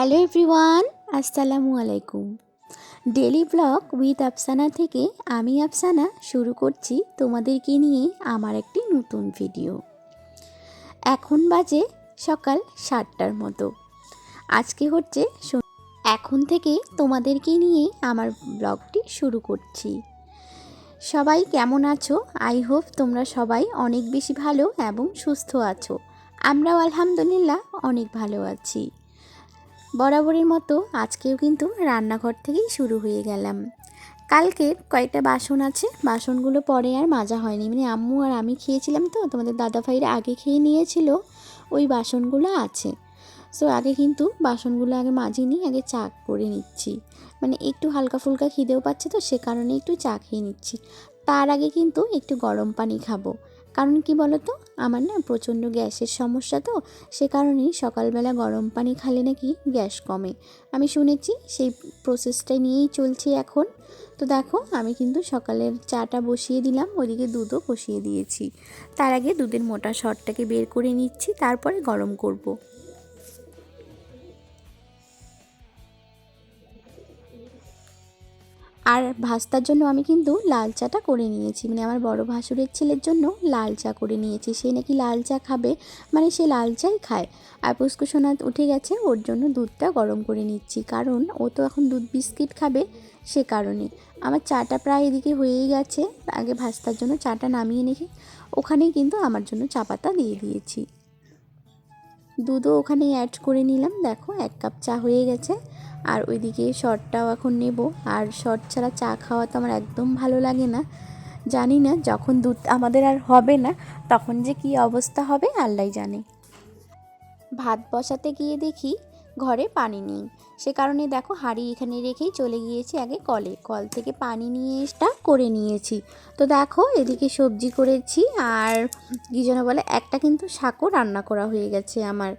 Hello everyone, আসসালামু আলাইকুম। Daily blog with Afsana থেকে আমি আফসানা শুরু করছি তোমাদেরকে নিয়ে আমার একটি নতুন ভিডিও। এখন বাজে সকাল সাতটার মতো। আজকে হচ্ছে এখন থেকে তোমাদেরকে নিয়ে আমার ব্লগটি শুরু করছি। সবাই কেমন আছো? আই হোপ তোমরা সবাই অনেক বেশি ভালো এবং সুস্থ আছো। আমরাও আলহামদুলিল্লাহ অনেক ভালো আছি। বরাবরের মতো আজকেও কিন্তু রান্নাঘর থেকেই শুরু হয়ে গেলাম। কালকে কয়েকটা বাসন আছে, বাসনগুলো পরে আর মাজা হয়নি। মানে আম্মু আর আমি খেয়েছিলাম তো, তোমাদের দাদা ভাইরা আগে খেয়ে নিয়েছিল, ওই বাসনগুলো আছে। সো আগে কিন্তু বাসনগুলো আগে মাজিনি, আগে চা করে নিচ্ছি। মানে একটু হালকা ফুলকা খিদেও পাচ্ছে তো, সে কারণে একটু চা খেয়ে নিচ্ছি। তার আগে কিন্তু একটু গরম পানি খাব। কারণ কি বলো তো আমার না প্রচণ্ড গ্যাসের সমস্যা তো, সে কারণেই সকালবেলা গরম পানি খালে নাকি গ্যাস কমে। আমি শুনেছি সেই প্রসেসটা নিয়েই চলছে এখন। তো দেখো, আমি কিন্তু সকালের চাটা বসিয়ে দিলাম ওইদিকে দুধও বসিয়ে দিয়েছি। তার আগে দুধের মোটা শটটাকে বের করে নিচ্ছি, তারপরে গরম করব। আর ভাস্তার জন্য আমি কিন্তু লাল চাটা করে নিয়েছি। মানে আমার বড় ভাসুরের ছেলের জন্য লাল চা করে নিয়েছি। সে নাকি লাল চা খাবে মানে সে লাল চাই খায়। আর পুষ্কুসোনা উঠে গেছে, ওর জন্য দুধটা গরম করে নিচ্ছি। কারণ ও তো এখন দুধ বিস্কিট খাবে সে কারণে। আমার চাটা প্রায় এদিকে হয়েই গেছে। আগে ভাস্তার জন্য চাটা নামিয়ে রেখে ওখানেই কিন্তু আমার জন্য চা পাতা দিয়ে দিয়েছি। দুধও ওখানে অ্যাড করে নিলাম। দেখো, এক কাপ চা হয়ে গেছে। আর ওইদিকে শর্টটাও এখন নেব। আর শর্ট ছাড়া চা খাওয়া তো আমার একদম ভালো লাগে না। জানি না যখন দুধ আমাদের আর হবে না, তখন যে কি অবস্থা হবে আল্লাহ জানে। ভাত বসাতে গিয়ে দেখি ঘরে পানি নেই। সে কারণে দেখো হাঁড়ি এখানে রেখেই চলে গিয়েছি আগে কলে। কল থেকে পানি নিয়ে এসটা করে নিয়েছি। তো দেখো এদিকে সবজি করেছি আর কি যেন বলে, একটা কিন্তু শাকও রান্না করা হয়ে গেছে আমার।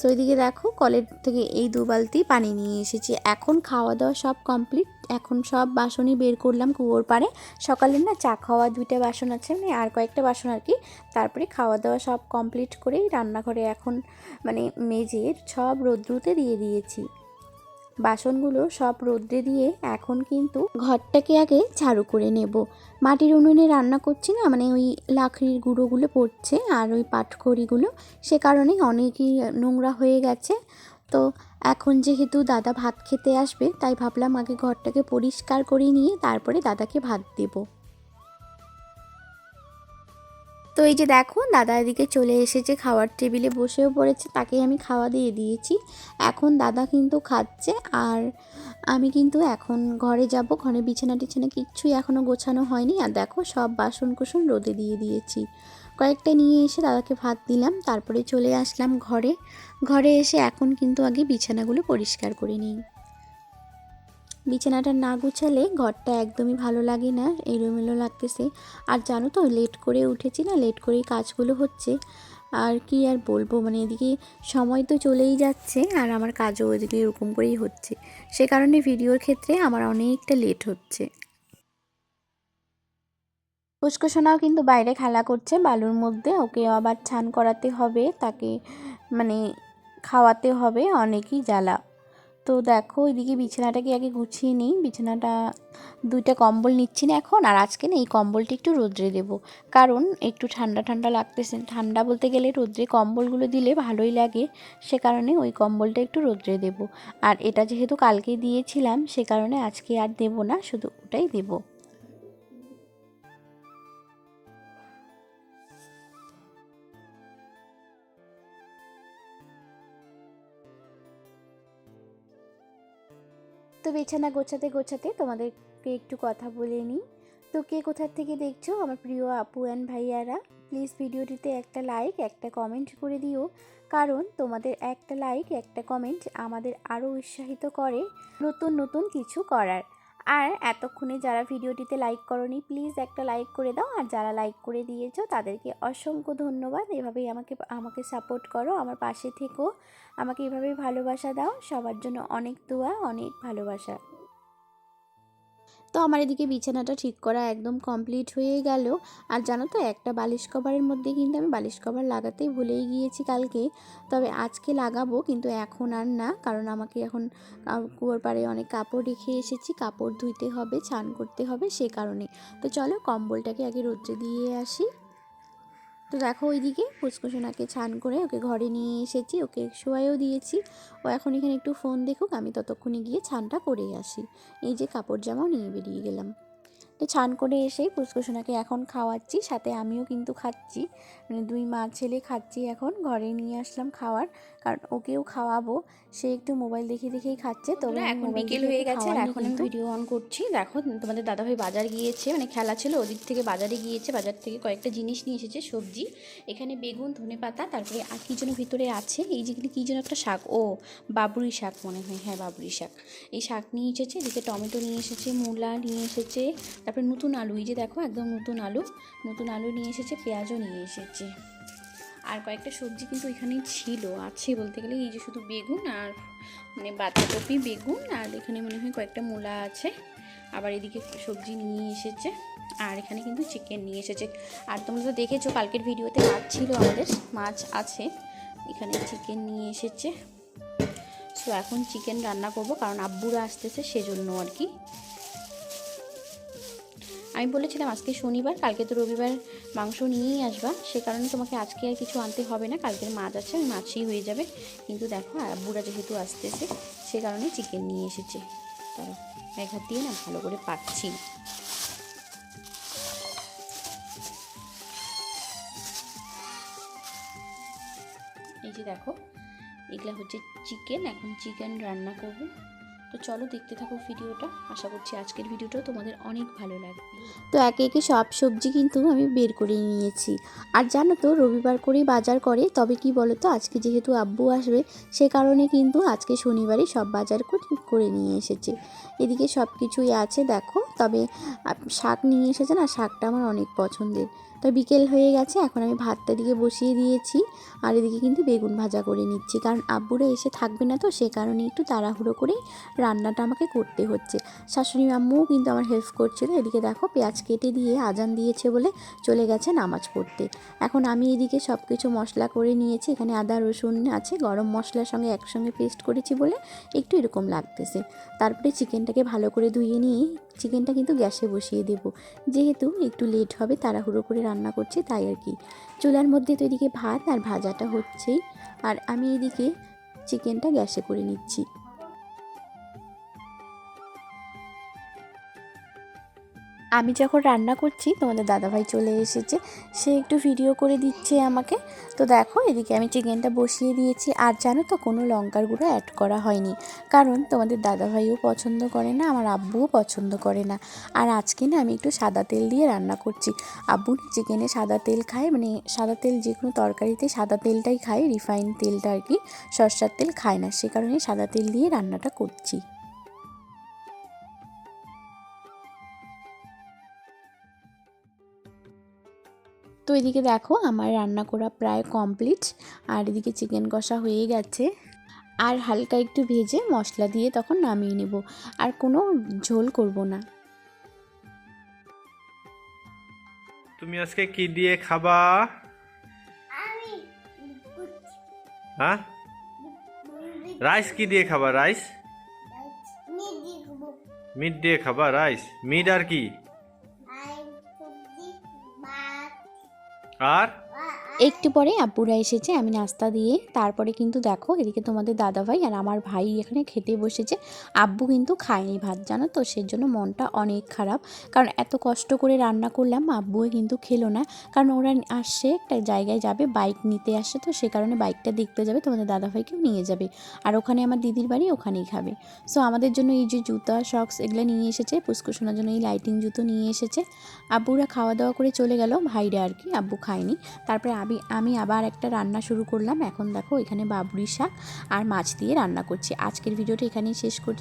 তো এদিকে দেখো কলের থেকে এই দু বালতি পানি নিয়ে এসেছি। এখন খাওয়া দাওয়া সব কমপ্লিট এখন সব বাসনই বের করলাম কুয়োর পাড়ে। সকালে না চা খাওয়া দুইটা বাসন আছে মানে আর কয়েকটা বাসন আর কি। তারপরে খাওয়া দাওয়া সব কমপ্লিট করেই রান্নাঘরে এখন মানে মেজে সব রোদ্রুতে দিয়ে দিয়েছি। বাসনগুলো সব রোদ্রে দিয়ে এখন কিন্তু ঘরটাকে আগে ঝাড়ু করে নেব। মাটির উনুনে রান্না করছি না মানে ওই লাকড়ির গুঁড়োগুলো পড়ছে আর ওই পাটখড়িগুলো সে কারণে অনেকই নোংরা হয়ে গেছে। তো এখন যেহেতু দাদা ভাত খেতে আসবে, তাই ভাবলাম আগে ঘরটাকে পরিষ্কার করে নিয়ে তারপরে দাদাকে ভাত দেবো। তো এই যে দেখো, দাদা এদিকে চলে এসেছে, খাওয়ার টেবিলে বসেও পড়েছে, তাকে আমি খাওয়া দিয়ে দিয়েছি। এখন দাদা কিন্তু খাচ্ছে আর আমি কিন্তু এখন ঘরে যাব, ঘরে বিছানা টিছানা কিচ্ছুই এখনও গোছানো হয়নি। আর দেখো সব বাসন কুসন রোদে দিয়ে দিয়েছি। কয়েকটা নিয়ে এসে দাদাকে ভাত দিলাম, তারপরে চলে আসলাম ঘরে। ঘরে এসে এখন কিন্তু আগে বিছানাগুলো পরিষ্কার করে নিই। বিছানাটা না গুছালে ঘরটা একদমই ভালো লাগে না, এলোমেলো লাগতেছে। আর জানো তো, লেট করে উঠেছি না, লেট করেই কাজগুলো হচ্ছে। আর কি আর বলব মানে এদিকে সময় তো চলেই যাচ্ছে, আর আমার কাজও এদিকে এরকম করেই হচ্ছে। সে কারণে ভিডিওর ক্ষেত্রে আমার অনেকটা লেট হচ্ছে। পুষ্কসোনাও কিন্তু বাইরে খেলা করছে, বালুর মধ্যে। ওকে আবার ছান করাতে হবে, তাকে মানে খাওয়াতে হবে, অনেকই জ্বালা। তো দেখো, ওইদিকে বিছানাটাকে আগে গুছিয়ে নিই? বিছানাটা দুইটা কম্বল নিচ্ছি না এখন, আর আজকে না এই কম্বলটি একটু রোদ্রে দেবো। কারণ একটু ঠান্ডা ঠান্ডা লাগতেছে। ঠান্ডা বলতে গেলে রোদ্রে কম্বলগুলো দিলে ভালোই লাগে, সে কারণে ওই কম্বলটা একটু রোদ্রে দেবো। আর এটা যেহেতু কালকে দিয়েছিলাম, সে কারণে আজকে আর দেবো না, শুধু ওটাই দেবো। বিছানা গোছাতে গোছাতে তোমাদেরকে একটু কথা বলে নিই। তো কে কোথার থেকে দেখছ? আমার প্রিয় আপু অ্যান্ড ভাইয়ারা প্লিজ ভিডিওটিতে একটা লাইক একটা কমেন্ট করে দিও। কারণ তোমাদের একটা লাইক একটা কমেন্ট আমাদের আরও উৎসাহিত করে নতুন নতুন কিছু করার। আর এতক্ষণে যারা ভিডিওটিতে লাইক করনি প্লিজ একটা লাইক করে দাও। আর যারা লাইক করে দিয়েছ, তাদেরকে অসংখ্য ধন্যবাদ। এভাবেই আমাকে আমাকে সাপোর্ট করো, আমার পাশে থেকো। আমাকে এভাবেই ভালোবাসা দাও। সবার জন্য অনেক দোয়া, অনেক ভালোবাসা। তো আমার এদিকে বিছানাটা ঠিক করা একদম কমপ্লিট হয়ে গেল। আর জানো তো, একটা বালিশ কভারের মধ্যে কিন্তু আমি বালিশ কভার লাগাতেই ভুলেই গিয়েছি কালকে। তবে আজকে লাগাবো, কিন্তু এখন আর না, কারণ আমাকে এখন কুয়োর পাড়ে অনেক কাপড় রেখে এসেছি। কাপড় ধুইতে হবে চান করতে হবে সে কারণে। তো চলো কম্বলটাকে আগে রোদ্রে দিয়ে আসি। তো দেখো ওইদিকে পুষ্কুসোনাকে ছান করে ওকে ঘরে নিয়ে এসেছি, ওকে শোয়াইও দিয়েছি। ও এখন এখানে একটু ফোন দেখুক, আমি ততক্ষণে গিয়ে ছানটা করে আসি। এই যে কাপড় জামাও নিয়ে বেরিয়ে গেলাম। তো ছান করে এসেই পুষ্কুসোনাকে এখন খাওয়াচ্ছি সাথে আমিও কিন্তু খাচ্ছি। মানে দুই মা ছেলে খাচ্ছি এখন ঘরে নিয়ে আসলাম খাওয়ার কারণ ওকেও খাওয়াবো। সে একটু মোবাইল দেখে দেখেই খাচ্ছে তবে আমি এখন বিকেল হয়ে গেছে এখন ভিডিও অন করছি। দেখো তোমাদের দাদাভাই বাজার গিয়েছে মানে খেলা ছিল ওদিক থেকে বাজারে গিয়েছে বাজার থেকে কয়েকটা জিনিস নিয়ে এসেছে সবজি এখানে বেগুন ধনে পাতা তারপরে আর কি যেন ভিতরে আছে এই যে কী যেন একটা শাক ও বাবুরি শাক মনে হয় হ্যাঁ বাবুরি শাক। এই শাক নিয়ে এসেছে এদিকে টমেটো নিয়ে এসেছে মূলা নিয়ে এসেছে তারপরে নতুন আলু, এই যে দেখো একদম নতুন আলু নতুন আলু নিয়ে এসেছে, পেঁয়াজও নিয়ে এসেছে। আর কয়েকটা সবজি কিন্তু এখানেই ছিল, আছে বলতে গেলে, এই যে শুধু বেগুন আর মানে বাঁধাকপি, বেগুন, আর এখানে মনে হয় কয়েকটা মূলা আছে। আবার এদিকে সবজি নিয়ে এসেছে, আর এখানে কিন্তু চিকেন নিয়ে এসেছে। আর তোমরা তো দেখেছ, কালকের ভিডিওতে মাছ ছিল আমাদের, মাছ আছে, এখানে চিকেন নিয়ে এসেছে। সো এখন চিকেন রান্না করব, কারণ আব্বুরা আসতেছে, সেজন্য আর কি। আমি বলেছিলাম আজকে শনিবার, কালকে তো রবিবার মাংস নিয়েই আসবা। সে কারণে তোমাকে আজকে আর কিছু আনতে হবে না, কালকের মাছ আছে, ওই মাছই হয়ে যাবে। কিন্তু দেখো আব্বুরা যেহেতু আসতেছে, সে কারণে চিকেন নিয়ে এসেছে। তারা এক হাত দিয়ে না ভালো করে পাচ্ছি এই যে দেখো, এগুলা হচ্ছে চিকেন এখন চিকেন রান্না করব। তো চলো দেখতে থাকো ভিডিওটা। আশা করছি আজকের ভিডিওটা তোমাদের অনেক ভালো লাগবে। তো একে একে সব সবজি কিন্তু আমি বের করে নিয়েছি। আর জানো তো, রবিবার করেই বাজার করে, তবে কি বলো তো আজকে যেহেতু আব্বু আসবে, সে কারণে কিন্তু আজকে শনিবারই সব বাজার করে- নিয়ে এসেছে। এদিকে সব কিছুই আছে, দেখো, তবে শাক নিয়ে এসেছে না, শাকটা আমার অনেক পছন্দের। তো বিকেল হয়ে গেছে, এখন আমি ভাতটা দিকে বসিয়ে দিয়েছি আর এদিকে কিন্তু বেগুন ভাজা করে নিচ্ছি। কারণ আব্বুরা এসে থাকবে না তো, সে কারণে একটু তাড়াহুড়ো করেই রান্নাটা আমাকে করতে হচ্ছে। শাশুড়ি আম্মুও কিন্তু আমার হেল্প করছিল, এদিকে দেখো পেঁয়াজ কেটে দিয়ে আজান দিয়েছে বলে চলে গেছে নামাজ পড়তে। এখন আমি এদিকে সব কিছু মশলা করে নিয়েছি, এখানে আদা, রসুন আছে, গরম মশলার সঙ্গে একসঙ্গে পেস্ট করেছি বলে একটু এরকম লাগতেছে। তারপরে চিকেনটাকে ভালো করে ধুয়ে নিয়ে চিকেনটা কিন্তু গ্যাসে বসিয়ে দেব। যেহেতু একটু লেট হবে, তাড়াহুড়ো করে রান্না করছে, তাই আর কি। চুলার মধ্যে তো এদিকে ভাত আর ভাজাটা হচ্ছেই। আর আমি এদিকে চিকেনটা গ্যাসে করে নিচ্ছি। আমি যখন রান্না করছি, তোমাদের দাদাভাই চলে এসেছে। সে একটু ভিডিও করে দিচ্ছে আমাকে। তো দেখো, এদিকে আমি চিকেনটা বসিয়ে দিয়েছি। আর জানো তো, কোনো লঙ্কার গুঁড়ো অ্যাড করা হয়নি। কারণ তোমাদের দাদাভাইও পছন্দ করে না, আমার আব্বুও পছন্দ করে না। আর আজকে না, আমি একটু সাদা তেল দিয়ে রান্না করছি। আব্বু চিকেনে সাদা তেল খায় মানে সাদা তেল যে কোনো তরকারিতে সাদা তেলটাই খায় রিফাইন তেলটা আর কি, সর্ষার তেল খায় না। সে কারণে সাদা তেল দিয়ে রান্নাটা করছি। তো এদিকে দেখো আমার রান্না করা প্রায় কমপ্লিট আর এদিকে চিকেন কষা হয়ে গেছে। আর হালকা একটু ভেজে মশলা দিয়ে তখন নামিয়ে নেব আর কোনো ঝোল করব না। তুমি আজকে কি দিয়ে খাবা? হ্যাঁ? রাইস কি দিয়ে খাবা রাইস? মিট দিয়ে খাবা রাইস। মিট আর কি? আর একটু পরে আব্বুরা এসেছে, আমি নাস্তা দিয়ে। তারপরে কিন্তু দেখো, এদিকে তোমাদের দাদাভাই আর আমার ভাই এখানে খেতে বসেছে। আব্বু কিন্তু খায়নি ভাত, জানো তো? সেজন্য মনটা অনেক খারাপ। কারণ এত কষ্ট করে রান্না করলাম, আব্বুও কিন্তু খেলো না। কারণ ওরা আসছে একটা জায়গায় যাবে, বাইক নিতে আসছে তো, সে কারণে বাইকটা দেখতে যাবে, তোমাদের দাদাভাইকেও নিয়ে যাবে। আর ওখানে আমার দিদির বাড়ি ওখানেই খাবে। সো আমাদের জন্য এই যে জুতা শক্স এগুলো নিয়ে এসেছে পুষ্কুশোনার জন্য এই লাইটিং জুতো নিয়ে এসেছে। আব্বুরা খাওয়া দাওয়া করে চলে গেল, ভাইরা আর কি, আব্বু খায়নি। তারপরে আমি আমি আবার একটা রান্না শুরু করলাম। এখন দেখো এখানে বাবরি শাক আর মাছ দিয়ে রান্না করছি। আজকের ভিডিওটা এখানেই শেষ করছি।